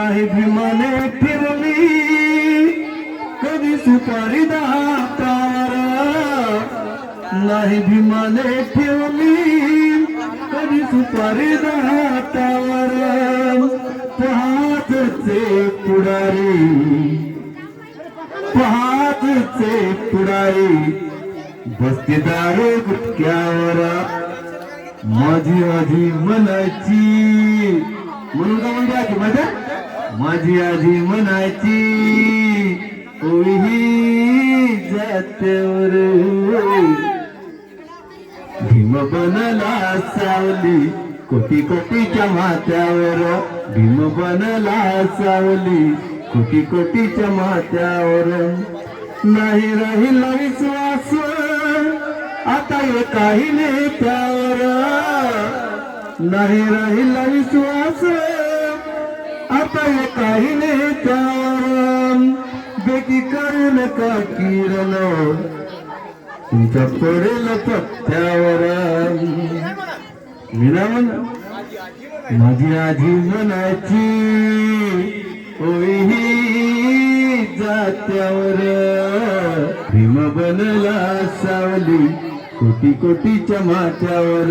नाही भीमाने फिरली. कधी सुपारी दातावर नाही भीमाने ठेवली. कधी सुपारी दातावर पहातचे पुढारी. पहातचे पुढारी. बस्तीदार गुटक्यावर. माझी माझी म्हणायची म्हणून का म्हणजे आजी? माझ्या? माझी आजी म्हणायची ओळी जात्यावर भीम बनला सावली कोटी कोटीच्या माथ्यावर. भीम बनला सावली कोटी कोटीच्या माथ्यावर. नाही राहिला विश्वास आता हे काही नेत्यावर नाही राहिला विश्वास. आता हे काही नेत्यावर बेटी करू नका किरण तुमच्या पडेल पत्त्यावर मीना म्हण माझी आजी म्हणायची होई जात्यावर भीम बनला सावली कोटी कोटीच्या माथ्यावर.